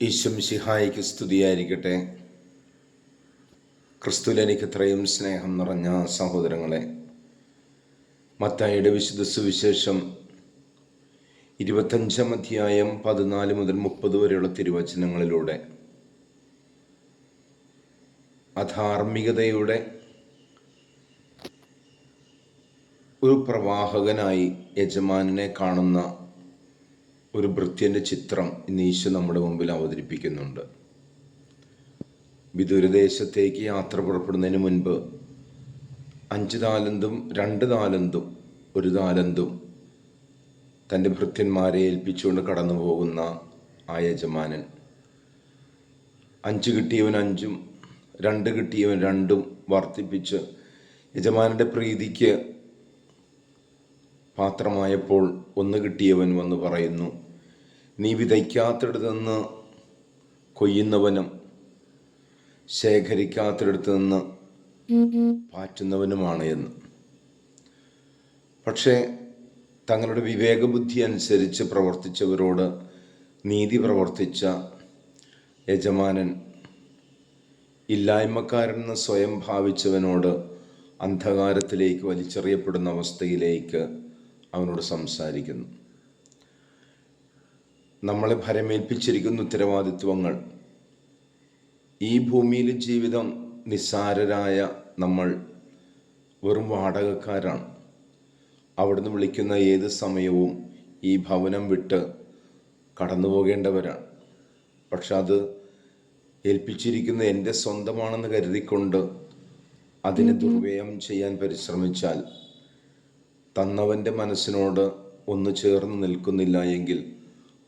ഈശ്വം ശിഹായിക്ക് സ്തുതിയായിരിക്കട്ടെ. ക്രിസ്തുലെനിക്ക് ഇത്രയും സ്നേഹം നിറഞ്ഞ സഹോദരങ്ങളെ മത്തായിയുടെ വിശുദ്ധ സുവിശേഷം ഇരുപത്തഞ്ചാം അധ്യായം പതിനാല് മുതൽ മുപ്പത് വരെയുള്ള തിരുവചനങ്ങളിലൂടെ അധാർമികതയുടെ ഒരു പ്രവാഹകനായി യജമാനെ കാണുന്ന ഒരു ഭൃത്യന്റെ ചിത്രം ഇന്ന് ഈശോ നമ്മുടെ മുമ്പിൽ അവതരിപ്പിക്കുന്നുണ്ട്. വിദൂരദേശത്തേക്ക് യാത്ര പുറപ്പെടുന്നതിന് മുൻപ് അഞ്ച് താലന്തും രണ്ട് താലന്തും ഒരു താലന്തും തന്റെ ഭൃത്യന്മാരെ ഏൽപ്പിച്ചുകൊണ്ട് കടന്നു പോകുന്ന ആ യജമാനൻ. അഞ്ച് കിട്ടിയവൻ അഞ്ചും രണ്ട് കിട്ടിയവൻ രണ്ടും വർദ്ധിപ്പിച്ച് യജമാനന്റെ പ്രീതിക്ക് പാത്രമായപ്പോൾ ഒന്ന് കിട്ടിയവൻ വന്ന് പറയുന്നു നീ വിതയ്ക്കാത്തിടത്ത് നിന്ന് കൊയ്യുന്നവനും ശേഖരിക്കാത്തിടത്ത് നിന്ന് പാറ്റുന്നവനുമാണ് എന്ന്. പക്ഷേ തങ്ങളുടെ വിവേകബുദ്ധി അനുസരിച്ച് പ്രവർത്തിച്ചവരോട് നീതി പ്രവർത്തിച്ച യജമാനൻ ഇല്ലായ്മക്കാരെന്ന് സ്വയം ഭാവിച്ചവനോട് അന്ധകാരത്തിലേക്ക് വലിച്ചെറിയപ്പെടുന്ന അവസ്ഥയിലേക്ക് അവനോട് സംസാരിക്കുന്നു. നമ്മളെ ഭരമേൽപ്പിച്ചിരിക്കുന്ന ഉത്തരവാദിത്വങ്ങൾ. ഈ ഭൂമിയിൽ ജീവിതം നിസ്സാരരായ നമ്മൾ വെറും വാടകക്കാരാണ്. അവിടുന്ന് വിളിക്കുന്ന ഏത് സമയവും ഈ ഭവനം വിട്ട് കടന്നു പോകേണ്ടവരാണ്. പക്ഷെ അത് ഏൽപ്പിച്ചിരിക്കുന്ന എന്റെ സ്വന്തമാണെന്ന് കരുതിക്കൊണ്ട് അതിനെ ദുർവ്യയം ചെയ്യാൻ പരിശ്രമിച്ചാൽ തന്നവന്റെ മനസ്സിനോട് ഒന്ന് ചേർന്ന് നിൽക്കുന്നില്ല എങ്കിൽ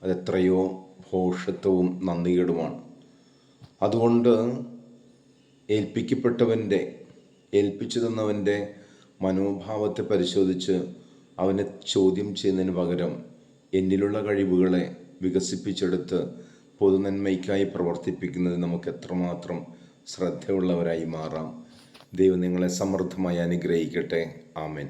അതെത്രയോ ഭോഷത്വവും നന്ദികേടുമാണ്. അതുകൊണ്ട് ഏൽപ്പിക്കപ്പെട്ടവന്റെ ഏൽപ്പിച്ചു തന്നവന്റെ മനോഭാവത്തെ പരിശോധിച്ച് അവനെ ചോദ്യം ചെയ്യുന്നതിന് പകരം എന്നിലുള്ള കഴിവുകളെ വികസിപ്പിച്ചെടുത്ത് പൊതുനന്മയ്ക്കായി പ്രവർത്തിപ്പിക്കുന്നത് നമുക്ക് എത്രമാത്രം ശ്രദ്ധയുള്ളവരായി മാറാം. ദൈവം നിങ്ങളെ സമൃദ്ധമായി അനുഗ്രഹിക്കട്ടെ. ആമേൻ.